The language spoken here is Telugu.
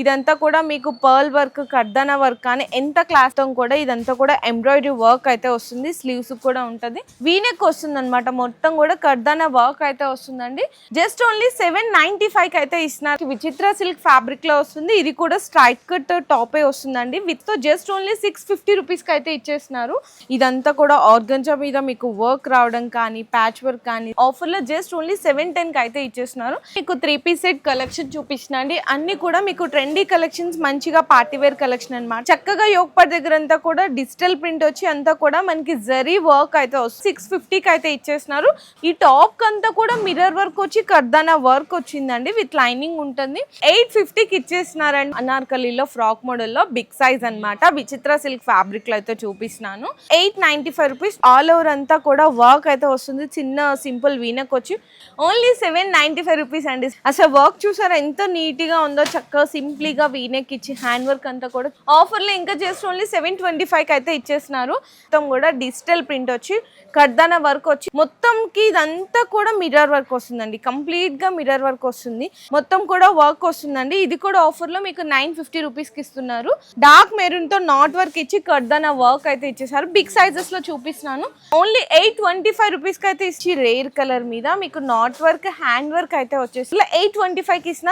ఇదంతా కూడా మీకు పర్ల్ వర్క్ కర్దన వర్క్ కానీ ఎంత క్లాస్ కూడా ఇదంతా కూడా ఎంబ్రాయిడరీ వర్క్ అయితే వస్తుంది. స్లీవ్స్ కూడా ఉంటుంది. వీనెక్ వస్తుంది అనమాట మొత్తం కూడా కర్దన వర్క్ అయితే వస్తుందండి. జస్ట్ ఓన్లీ సెవెన్ నైన్టీ ఫైవ్కి అయితే ఇస్తున్నారు. విచిత్ర సిల్క్ ఫ్యాబ్రిక్లో వస్తుంది. ఇది కూడా స్ట్రైట్ కట్ టాపే వస్తుందండి. With just only six fifty రూపీస్కి అయితే ఇచ్చేస్తున్నారు. ఇదంతా కూడా ఆర్గంజా మీద మీకు వర్క్ రావడం కానీ ప్యాచ్ వర్క్ కానీ ఆఫర్లో జస్ట్ ఓన్లీ సెవెన్ టెన్కి అయితే ఇచ్చేస్తున్నారు. మీకు త్రీ పీస్ సెట్ కలెక్షన్ చూపించిన అండి. అన్ని కూడా మీకు ట్రెండీ కలెక్షన్స్ మంచిగా పార్టీ వేర్ కలెక్షన్ అన్నమాట. చక్కగా యోగపర్ దగ్గర అంతా కూడా డిజిటల్ ప్రింట్ వచ్చి అంతా కూడా మనకి జరీ వర్క్ అయితే వస్తుంది. సిక్స్ ఫిఫ్టీకి అయితే ఇచ్చేసినారు ఈ టాప్ అంతా కూడా మిర్రర్ వర్క్ వచ్చి కర్దానా వర్క్ వచ్చిందండి. విత్ లైనింగ్ ఉంటుంది. ఎయిట్ ఫిఫ్టీకి ఇచ్చేసినారండి అనార్కలీలో ఫ్రాక్ మోడల్లో బిగ్ సైజ్ అన్నమాట. విచిత్ర సిల్క్ ఫ్యాబ్రిక్లో అయితే చూపిస్తున్నాను. Eight ninety five rupees all over అంతా కూడా వర్క్ అయితే వస్తుంది. చిన్న సింపుల్ వీనక్ వచ్చి only seven ninety five rupees అండి. అసలు వర్క్ చూసారా? ఎంత నీట్గా ఉందో చక్కగా సింప్లీగా వీనెక్ ఇచ్చి హ్యాండ్ వర్క్ అంతా కూడా ఆఫర్లో ఇంకా జస్ట్ ఓన్లీ సెవెన్ ట్వంటీ ఫైవ్కి అయితే ఇచ్చేస్తున్నారు. మొత్తం కూడా డిజిటల్ ప్రింట్ వచ్చి కర్దాన వర్క్ వచ్చి మొత్తం కి ఇదంతా కూడా మిర్రర్ వర్క్ వస్తుందండి. కంప్లీట్గా మిర్రర్ వర్క్ వస్తుంది. మొత్తం కూడా వర్క్ వస్తుందండి. ఇది కూడా ఆఫర్లో మీకు నైన్ ఫిఫ్టీ రూపీస్కి ఇస్తున్నారు. డార్క్ మెరూన్తో నాట్ వర్క్ ఇచ్చి కర్దాన వర్క్ అయితే ఇచ్చేసారు బిగ్ సైజెస్లో చూపిస్తున్నాను. ఓన్లీ ఎయిట్ ట్వంటీ ఫైవ్ రూపీస్కి అయితే ఇచ్చి రేర్ కలర్ మీద మీకు నాట్ వర్క్ హ్యాండ్ వర్క్ అయితే వచ్చేసి ఎయిట్ ట్వంటీ ఫైవ్కి ఇస్తున్నారు